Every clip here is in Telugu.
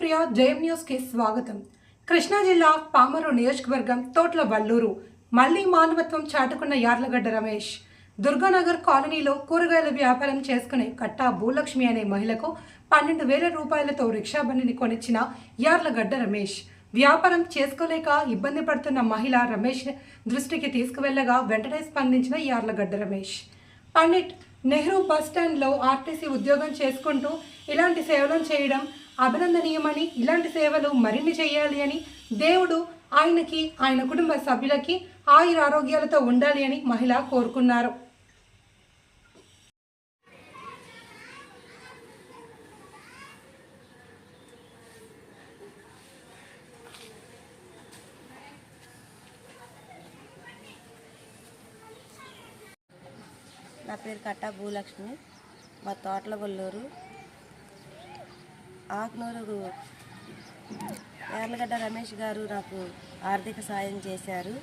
ప్రియ జయం న్యూస్కి స్వాగతం. కృష్ణా జిల్లా పామరు నియోజకవర్గం తోట్ల వల్లూరు మళ్ళీ మానవత్వం చాటుకున్న యార్లగడ్డ రమేష్. దుర్గానగర్ కాలనీలో కూరగాయల వ్యాపారం చేసుకునే కట్టా భూలక్ష్మి అనే మహిళకు పన్నెండు వేల రూపాయలతో రిక్షా బండిని కొనిచ్చిన యార్లగడ్డ రమేష్. వ్యాపారం చేసుకోలేక ఇబ్బంది పడుతున్న మహిళ రమేష్ దృష్టికి తీసుకువెళ్ళగా వెంటనే స్పందించిన యార్లగడ్డ రమేష్. పండిట్ నెహ్రూ బస్ స్టాండ్లో ఆర్టీసీ ఉద్యోగం చేసుకుంటూ ఇలాంటి సేవలను చేయడం అభినందనీయమని ఇలాంటి సేవలు మరిన్ని చేయాలి అని దేవుడు ఆయనకి ఆయన కుటుంబ సభ్యులకి ఆయుర ఆరోగ్యాలతో ఉండాలి అని మహిళ కోరుకున్నారు. నా పేరు కట్టా భూలక్ష్మి. మా తోటల గొల్లూరు. ఆకునూరు యార్లగడ్డ రమేష్ గారు నాకు ఆర్థిక సాయం చేశారు.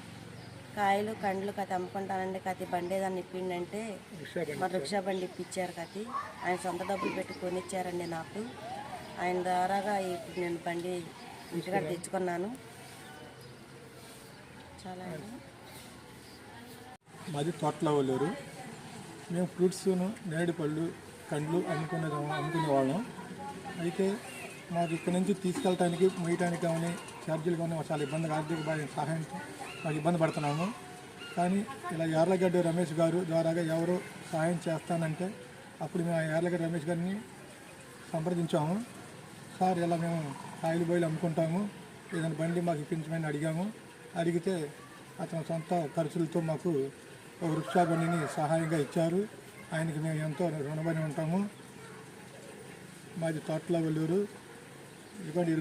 కాయలు కండ్లు కథ అమ్ముకుంటానండి కథ బండి ఏదన్నా ఇప్పిండంటే మా రిక్షా బండి ఇప్పించారు కథ. ఆయన సొంత డబ్బులు పెట్టి కొనిచ్చారండి నాకు. ఆయన ద్వారాగా ఇప్పుడు నేను బండి ఇంటికాడ తెచ్చుకున్నాను. చాలా మాది తోటల మేము ఫ్రూట్స్ను నేరేడు పళ్ళు కండ్లు అమ్ముకునే అమ్ముకునే వాళ్ళం. అయితే మాకు ఇక్కడ నుంచి తీసుకెళ్ళటానికి మొయ్యటానికి కానీ ఛార్జీలు కానీ చాలా ఇబ్బందిగా ఆర్థిక సహాయం మాకు ఇబ్బంది పడుతున్నాము. కానీ ఇలా యార్లగడ్డ రమేష్ గారు ద్వారాగా ఎవరో సహాయం చేస్తానంటే అప్పుడు మేము ఆ యార్లగడ్డ రమేష్ గారిని సంప్రదించాము. సార్ ఇలా మేము కాయలు బాయిల్ అమ్ముకుంటాము. ఏదైనా బండి మాకు ఇప్పించమని అడిగాము. అడిగితే అతని సొంత ఖర్చులతో మాకు ఒక సహాయంగా ఇచ్చారు. ఆయనకి మేము ఎంతో రుణపడి ఉంటాము. మాది తోటలో వెల్లూరు ఇటువంటి ఈ